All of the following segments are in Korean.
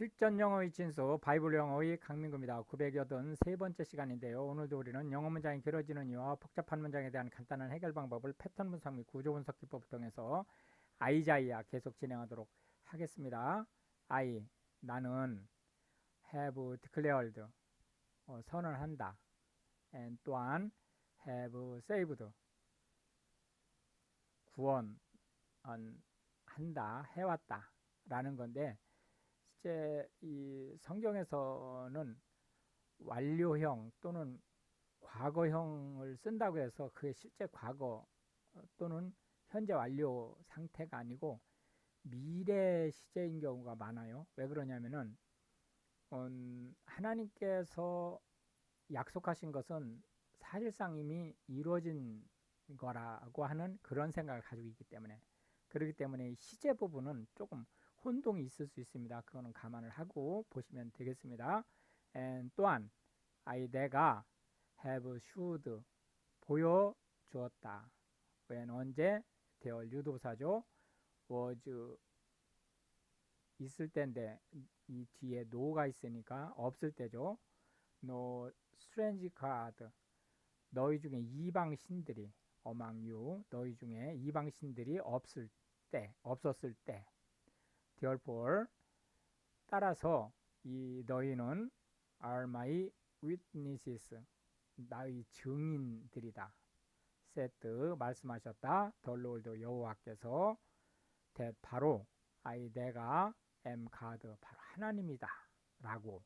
실전 영어의 진수 바이블 영어의 강민구입니다. 983번째 시간인데요. 오늘도 우리는 영어 문장이 길어지는 이유와 복잡한 문장에 대한 간단한 해결 방법을 패턴 분석 및 구조 분석 기법을 통해서 아이자이야 계속 진행하도록 하겠습니다. I 나는 have declared 어, 선언한다. and 또한 have saved 구원 한다 해왔다 라는 건데 실제 이 성경에서는 완료형 또는 과거형을 쓴다고 해서 그게 실제 과거 또는 현재 완료 상태가 아니고 미래 시제인 경우가 많아요. 왜 그러냐면은 음, 하나님께서 약속하신 것은 사실상 이미 이루어진 거라고 하는 그런 생각을 가지고 있기 때문에 그렇기 때문에 시제 부분은 조금 혼동이 있을 수 있습니다. 그거는 감안을 하고 보시면 되겠습니다. And 또한 I 내가 have should 보여 주었다. when 언제 대얼 유도사죠. was 있을 때인데 이 뒤에 no가 있으니까 없을 때죠. no strange god 너희 중에 이방 신들이 among you 너희 중에 이방 신들이 없을 때 없었을 때 therefore 따라서 이 너희는 are my witnesses 나의 증인들이다. 세트 말씀하셨다. 덜로울도 여호와께서 that 바로 I 내가 am God 바로 하나님이다. 라고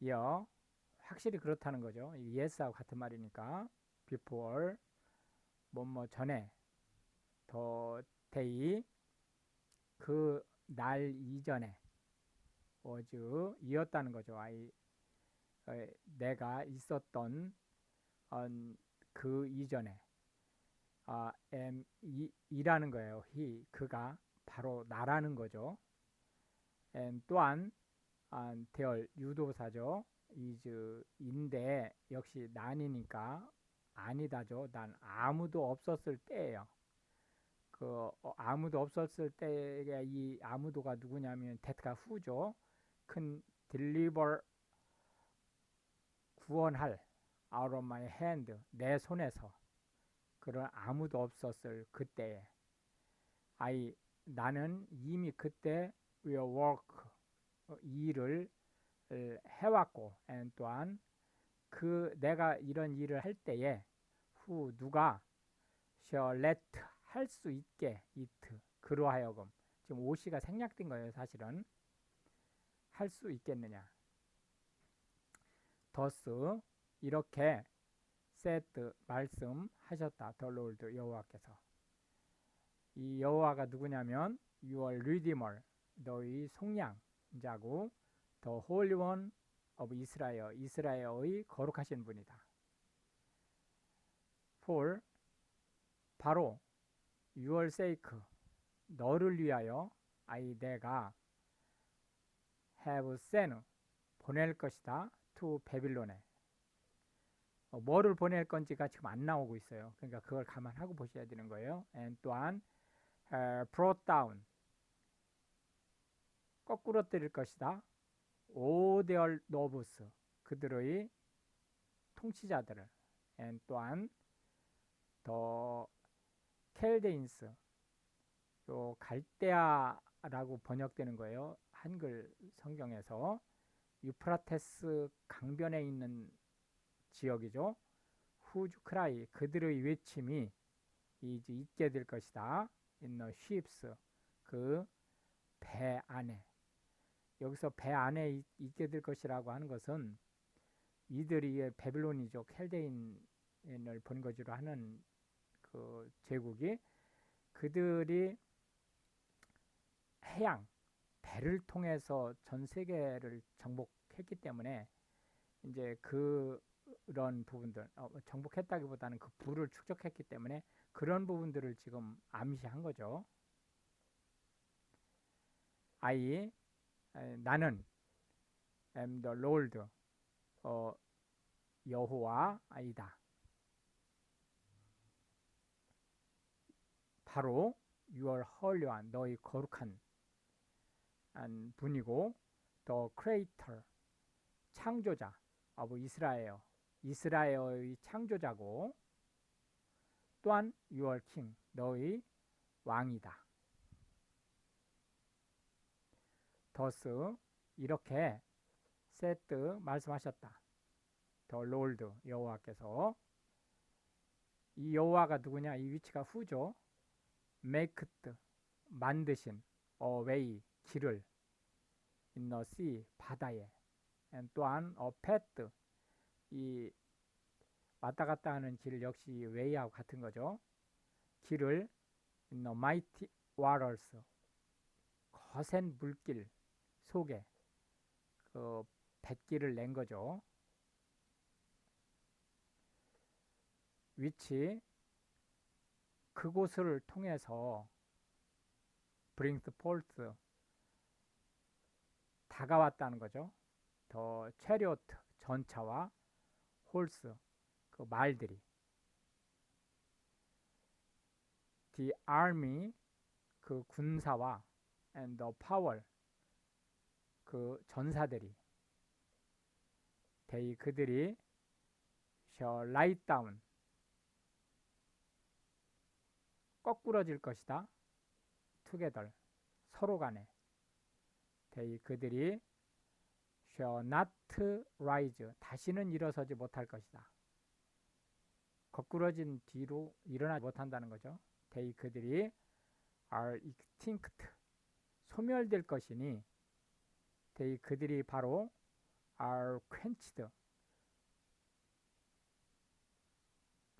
이어 확실히 그렇다는 거죠. yes하고 같은 말이니까 before 뭐뭐 전에 더 day 그날 이전에 was 이었다는 거죠. I 내가 있었던 그 이전에 아, 이, 이라는 거예요. he 그가 바로 나라는 거죠. and 또한 아, 대열 유도사죠. is인데 역시 난이니까 아니다죠. 난 아무도 없었을 때예요. 그 어, 아무도 없었을 때의 이 아무도가 누구냐면 데트가 후죠. 큰 deliver 구원할 out of my hand 내 손에서 그런 아무도 없었을 그때에 I 나는 이미 그때 will work 어, 일을 해왔고 and 또한 그 내가 이런 일을 할 때에 후 누가 shall let 할 수 있게 이트 그로하여금 지금 오시가 생략된 거예요 사실은. 할 수 있겠느냐. 더스 이렇게 세트 말씀하셨다 덜로울드 여호와께서. 이 여호와가 누구냐면 유월 리디멀 너희 속량자고 더 홀리 원 오브 이스라엘 이스라엘의 거룩하신 분이다. for 바로 your sake 너를 위하여 I 내가 have sent 보낼 것이다 to 베빌론에 어, 뭐를 보낼 건지가 지금 안 나오고 있어요. 그러니까 그걸 감안하고 보셔야 되는 거예요. and 또한 uh, brought down 거꾸로 때릴 것이다. 오데얼 노브스 그들의 통치자들을 and 또한 더 켈데인스 요 갈대아라고 번역되는 거예요. 한글 성경에서 유프라테스 강변에 있는 지역이죠. 후주크라이 그들의 외침이 이제 있게 될 것이다. the ships 그배 안에 여기서 배 안에 있게 될 것이라고 하는 것은 이들이 베빌론이죠. 켈데인을 본거지로 하는 그 제국이 그들이 해양 배를 통해서 전 세계를 정복했기 때문에 이제 그런 부분들 어, 정복했다기보다는 그 부를 축적했기 때문에 그런 부분들을 지금 암시한 거죠. I 나는 am the 어, 여호와 아이다. 바로 holy one 너희 거룩한 한 분이고 the creator 창조자 of 이스라엘 이스라엘의 창조자고 또한 your king 너의 왕이다. 더스 이렇게 세트 말씀하셨다. 더 롤드 여호와께서 이 여호와가 누구냐? 이 위치가 후죠. 메이크트 만드신 어웨이 길을 in the sea 바다에 또한 어 패트 이 왔다 갔다 하는 길 역시 웨이하고 같은 거죠. 길을 in the mighty waters 거센 물길 속에 그 뱃길을 낸 거죠. 위치 그곳을 통해서 brings forth 다가왔다는 거죠. 더 체리오트 전차와 홀스 그 말들이 the army 그 군사와 and the power 그 전사들이 they 그들이 shall lie down 거꾸러질 것이다. together 서로 간에 they 그들이 shall not rise 다시는 일어서지 못할 것이다. 거꾸러진 뒤로 일어나지 못한다는 거죠. they 그들이 are extinct 소멸될 것이니 they 그들이 바로 are quenched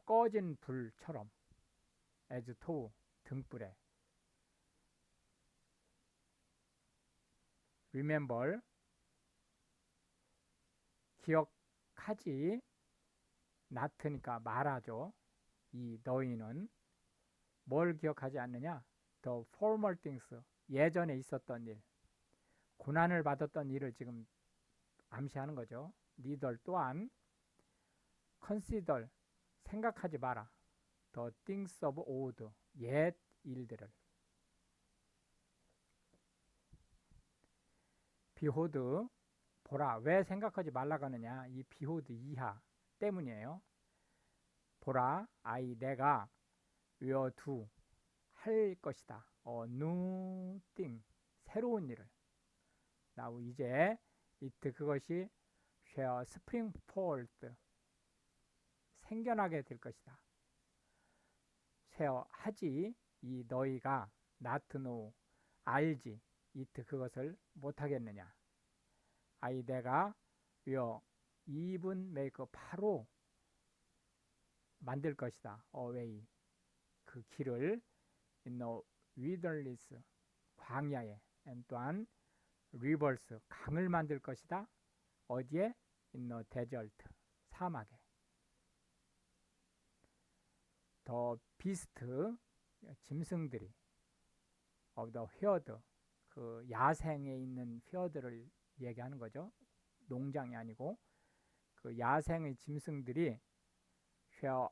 꺼진 불처럼 as tow 등불에 remember 기억하지 나트니까 말하죠. 이 너희는 뭘 기억하지 않느냐? The former things 예전에 있었던 일, 고난을 받았던 일을 지금 암시하는 거죠. 니들 또한 consider 생각하지 마라. The things of old 옛 일들을. 비호드 보라 왜 생각하지 말라고 하느냐? 이 비호드 이하 때문이에요. 보라 아이 내가 do 할 것이다. 어 thing 새로운 일을. 나우 이제 it 그것이 shall spring forth 생겨나게 될 것이다 쉐어 하지 이 너희가 know 알지 it 그것을 못하겠느냐 아이 내가 요 even make 바로 만들 것이다 away 그 길을 the wilderness 광야에 또한 rivers 강을 만들 것이다 어디에 the desert 사막에 더 비스트 짐승들이 of the herd 그 야생에 있는 휘어들을 얘기하는 거죠. 농장이 아니고 그 야생의 짐승들이 shall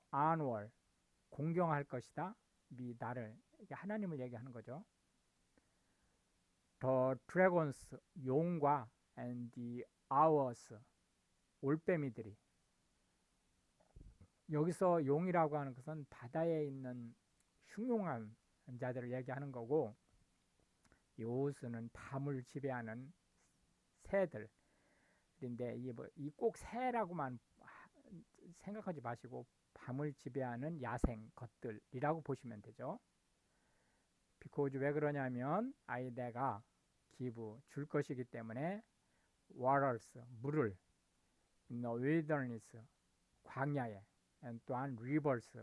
공경할 것이다. 미 나를 하나님을 얘기하는 거죠. The dragons 용과 and the owls 올빼미들이 여기서 용이라고 하는 것은 바다에 있는 흉용한 자들을 얘기하는 거고 요수는 밤을 지배하는 새들 인데 이꼭 뭐 새라고만 생각하지 마시고 밤을 지배하는 야생 것들이라고 보시면 되죠. 비코즈 왜 그러냐면 아이 내가 기부 줄 것이기 때문에 waters 물을 in the wilderness 광야에 또한 rivers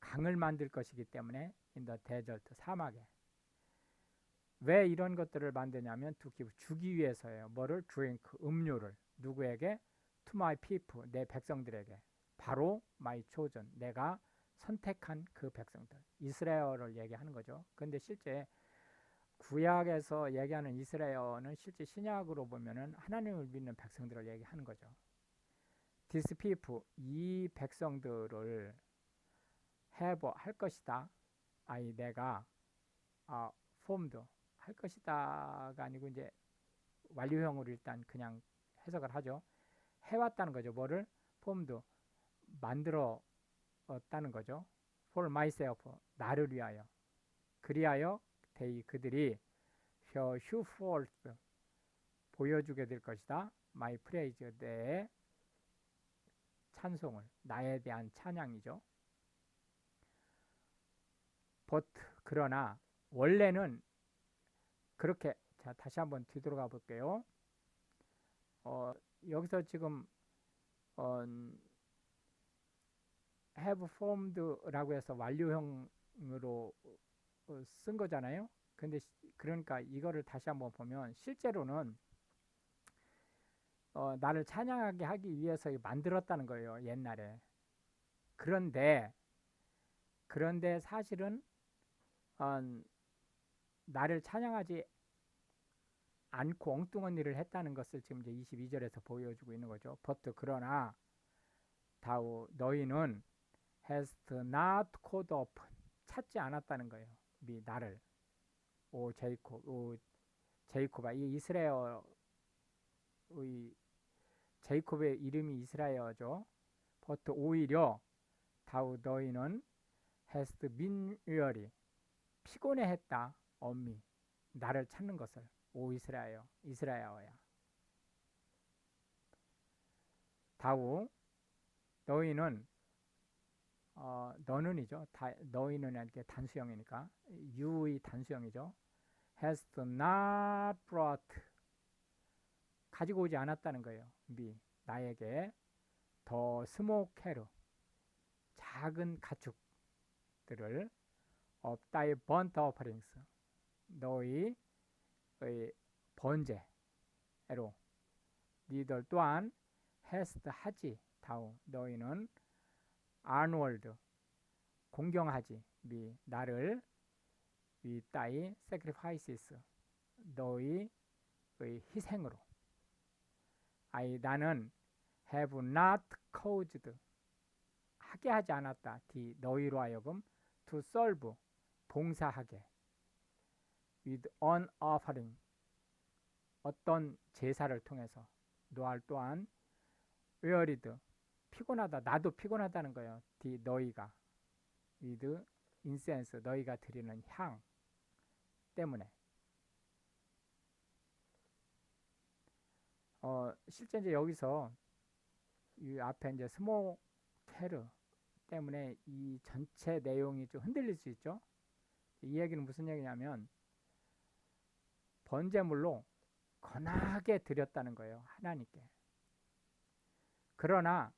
강을 만들 것이기 때문에 the desert 사막에 왜 이런 것들을 만드냐면 give 주기 위해서예요. 뭐를 drink 음료를 누구에게 to my people 내 백성들에게 바로 my chosen 내가 선택한 그 백성들 이스라엘을 얘기하는 거죠. 근데 실제 구약에서 얘기하는 이스라엘은 실제 신약으로 보면은 하나님을 믿는 백성들을 얘기하는 거죠. People 이 백성들을 have 할 것이다. 아이 내가 아, formed 할 것이다가 아니고 이제 완료형으로 일단 그냥 해석을 하죠. 해왔다는 거죠. 뭐를 폼도 만들어 왔다는 거죠. for myself 나를 위하여 그리하여 they 그들이 show forth 보여주게 될 것이다. my praise 내 찬송을 나에 대한 찬양이죠. but 그러나 원래는 그렇게 자 다시 한번 뒤돌아가 볼게요. 어, 여기서 지금 어, have formed라고 해서 완료형으로 어, 쓴 거잖아요. 근데 그러니까 이거를 다시 한번 보면 실제로는 어, 나를 찬양하게 하기 위해서 만들었다는 거예요. 옛날에. 그런데 그런데 사실은 어, 나를 찬양하지 않고 엉뚱한 일을 했다는 것을 지금 이제 22절에서 보여주고 있는 거죠. but 그러나 다우 너희는 hast not called up 찾지 않았다는 거예요. 미 나를 오 제이콥 오 제이콥아 이 이스라엘의 제이콥의 이름이 이스라엘죠. but 오히려 다우 너희는 been weary 피곤해했다 엄미 나를 찾는 것을 오 이스라엘 이스라엘야 다우 너희는 어, 너는이죠. 다, 너희는 이렇게 단수형이니까 you의 단수형이죠. has not brought 가지고 오지 않았다는 거예요. 미 나에게 더 스모케르 작은 가축들을 of thy burnt offerings 너희 번제로 니들 또한 hast 하지 다우 너희는 아누월드 공경하지 미 나를 위 따위 sacrifices 너희의 희생으로 아이 나는 have not caused 하게 하지 않았다. 디 너희로 하여금 to serve 봉사하게. With an offering. 어떤 제사를 통해서. 노알 또한 wearied 피곤하다. 나도 피곤하다는 거예요. 디 너희가. With incense 너희가 드리는 향 때문에 어 실제 이제 여기서 이 앞에 이제 스모케르 때문에 이 전체 내용이 좀 흔들릴 수 있죠. 이 얘기는 무슨 얘기냐면 번제물로 건하게 드렸다는 거예요. 하나님께. 그러나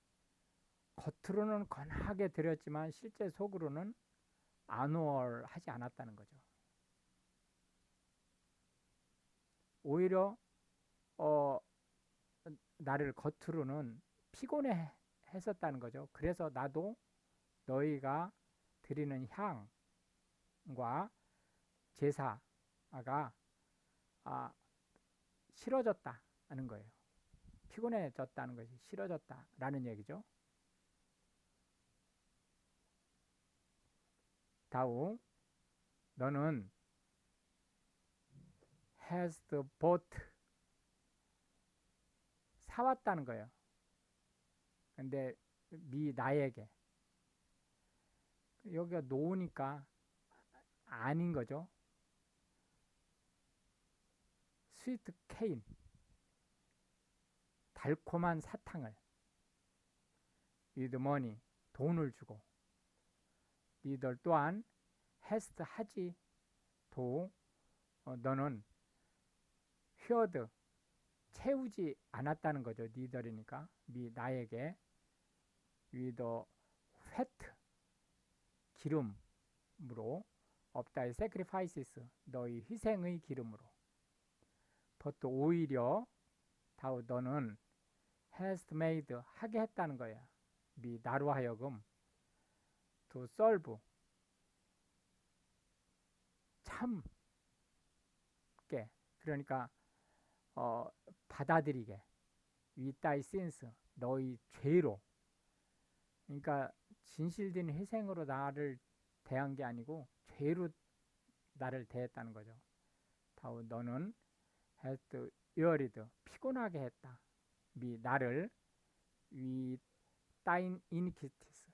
겉으로는 건하게 드렸지만 실제 속으로는 안월하지 않았다는 거죠. 오히려 어, 나를 겉으로는 피곤해 했었다는 거죠. 그래서 나도 너희가 드리는 향과 제사가 아, 싫어졌다 하는 거예요. 피곤해졌다는 것이 싫어졌다라는 얘기죠. 다우 너는 has bought 사왔다는 거예요. 근데 미 나에게. 여기가 놓으니까 아닌 거죠. 스위트 케인. 달콤한 사탕을. Money. 돈을 주고. 니들 또한 헤스트 하지. 도 어, 너는 휘어드 채우지 않았다는 거죠. 니들이니까 미 나에게 위더 페트 기름으로 없다의 sacrifices 너희 희생의 기름으로 but 오히려 다우 너는 has made 하게 했다는 거야. 미 나로 하여금 to solve 참게 그러니까 어, 받아들이게 thy sins 너희 죄로 그러니까 진실된 희생으로 나를 대한 게 아니고 죄로 나를 대했다는 거죠. 다우 너는 hast wearied 피곤하게 했다. 미 나를 위 따인 iniquities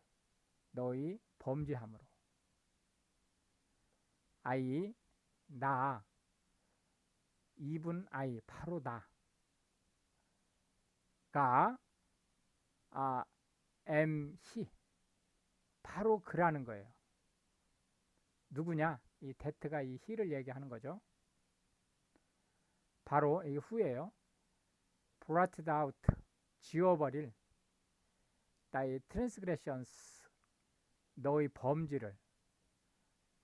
너희 범죄함으로 I 나 even I 바로 나가 아 he 바로 그라는 거예요. 누구냐? 이 데트가 이 he를 얘기하는 거죠. 바로 이 blotted out 지워버릴 thy transgressions 너의 범죄를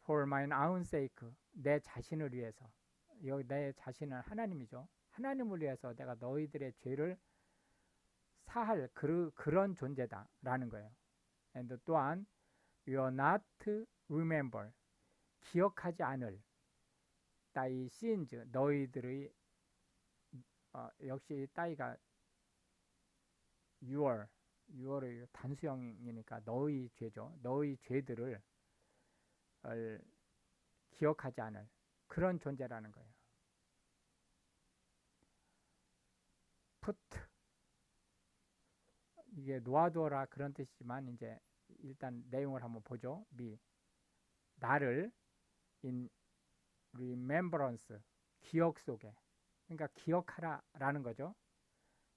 for mine own sake 내 자신을 위해서 여기 내 자신은 하나님이죠. 하나님을 위해서 내가 너희들의 죄를 사할 그, 그런 존재다라는 거예요. and 또한 you are not remember 기억하지 않을 thy sins 너희들의 어, 역시 따이가 your your의 단수형이니까 너희 죄죠. 너희 죄들을 기억하지 않을 그런 존재라는 거예요. Put 이게 놓아두어라 그런 뜻이지만 이제 일단 내용을 한번 보죠. 미 나를 in remembrance 기억 속에 그러니까 기억하라라는 거죠.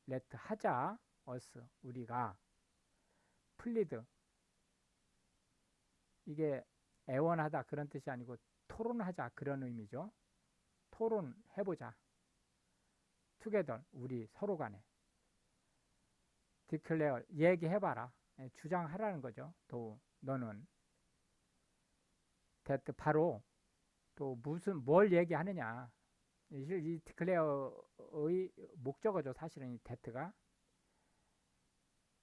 let 하자 us 우리가 plead 이게 애원하다 그런 뜻이 아니고 토론하자 그런 의미죠. 토론해보자. Together 우리 서로 간에 declare 얘기해봐라. 예, 주장하라는 거죠. 또 너는 that 바로 또 무슨 뭘 얘기하느냐. 이 declare의 목적어죠. 사실은 이 that가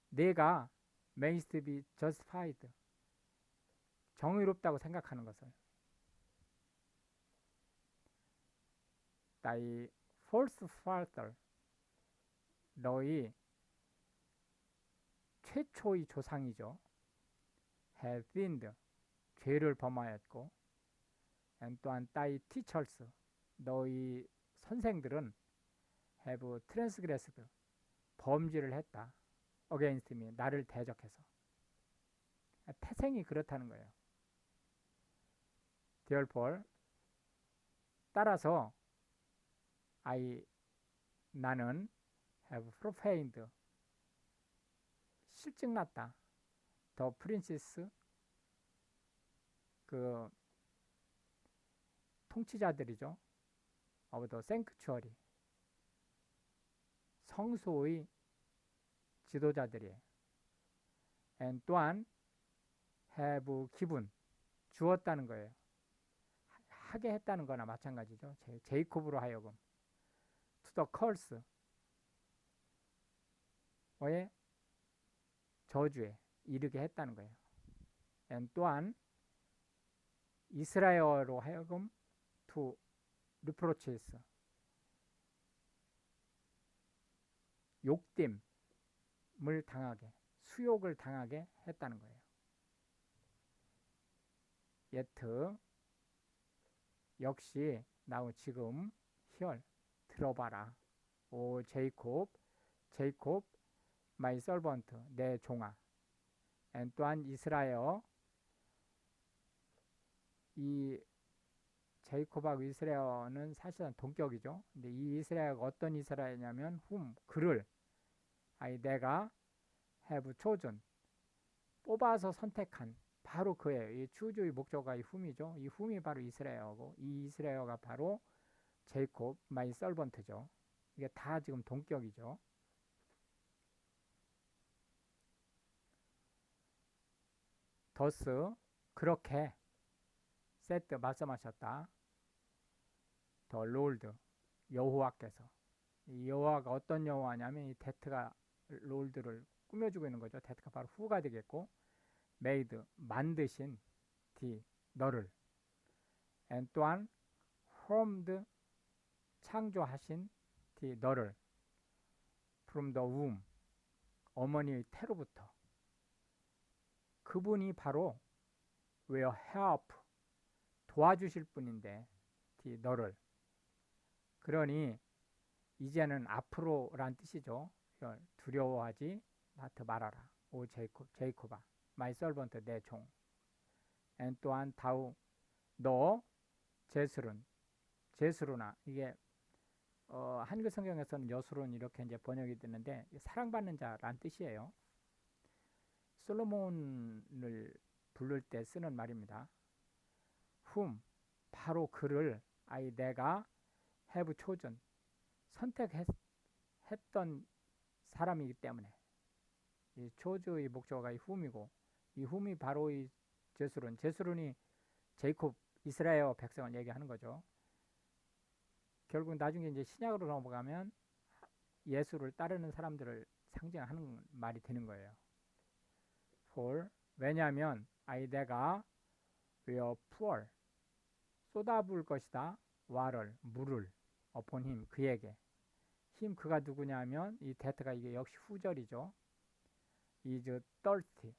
내가 mayst be justified 정의롭다고 생각하는 것을 thy false father 너희 최초의 조상이죠. have sinned 죄를 범하였고 and 또한 thy teachers 너희 선생들은 have transgressed 범죄를 했다. against me 나를 대적해서 태생이 그렇다는 거예요. therefore 따라서 I 나는 have profaned 실증났다. 더 프린세스 그 통치자들이죠. of the sanctuary 성소의 지도자들이 and 또한 have 기분 주었다는 거예요. 하게 했다는 거나 마찬가지죠. 제이콥으로 하여금 the curse 의 저주에 이르게 했다는 거예요. 또한 이스라엘로 하여금 to reproaches 욕됨을 당하게 수욕을 당하게 했다는 거예요. 예트 역시 나우 지금 히얼 들어봐라. 오 제이콥 제이콥 마이 설번트 내 종아 앤 또한 이스라엘 이 제이콥하고 이스라엘은 사실은 동격이죠. 근데 이 이스라엘가 어떤 이스라엘이냐면 훔 그를 아이 내가 have chosen 뽑아서 선택한 바로 그예요. 이 추주의 목적어가 이 훔이죠. 이 훔이 바로 이스라엘하고 이 이스라엘가 바로 제이콥 마이 설번트죠. 이게 다 지금 동격이죠. 더스 그렇게 세트 말씀하셨다. 더 롤드 여호와께서 이 여호와가 어떤 여호와냐면 이 데트가 롤드를 꾸며주고 있는 거죠. 데트가 바로 후가 되겠고 메이드 만드신 디 너를 앤 또한 formed 창조하신 디 너를 from the womb 어머니의 태로부터 그분이 바로 will help 도와주실 분인데 디 너를 그러니 이제는 앞으로란 뜻이죠. 두려워하지 나트 말아라. 오 제이콥 제이콥아 마이 설번트 내 종. 엔 또한 다우 너 제스룬 제스루나 이게 어, 한글 성경에서는 여수론 이렇게 이제 번역이 되는데 사랑받는 자란 뜻이에요. 솔로몬을 부를 때 쓰는 말입니다. whom 바로 그를 아이 내가 have chosen 선택했던 사람이기 때문에 이 chose의 목적어가 이 whom이고 이 whom이 바로 이 제수론 제수론이 제이콥 이스라엘 백성을 얘기하는 거죠. 결국 나중에 이제 신약으로 넘어가면 예수를 따르는 사람들을 상징하는 말이 되는 거예요. for 왜냐하면 아이 내가 will pour 쏟아부을 것이다. 와를 물을 upon him 그에게 힘 그가 누구냐면 이 데트가 이게 역시 후절이죠. is thirsty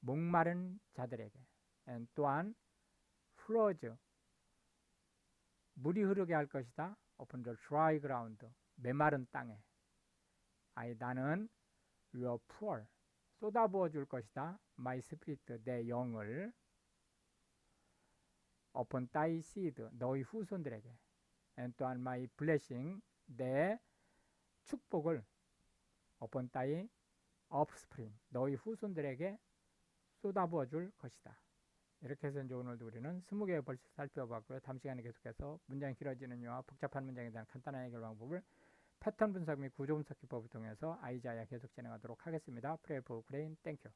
목마른 자들에게 and 또한 floods 물이 흐르게 할 것이다. upon the dry ground 메마른 땅에 아이 나는 will pour 쏟아부어 줄 것이다. my spirit 내 영을 upon thy seed 너희 후손들에게 and 또한 my blessing 내 축복을 upon thy offspring 너희 후손들에게 쏟아부어 줄 것이다. 이렇게 해서 이제 오늘도 우리는 스무 개의 벌칙 살펴봤고요. 다음 시간에 계속해서 문장이 길어지는 이유와 복잡한 문장에 대한 간단한 해결 방법을 패턴 분석 및 구조 분석 기법을 통해서 아이자야 계속 진행하도록 하겠습니다. 프레이 포 그레인 땡큐.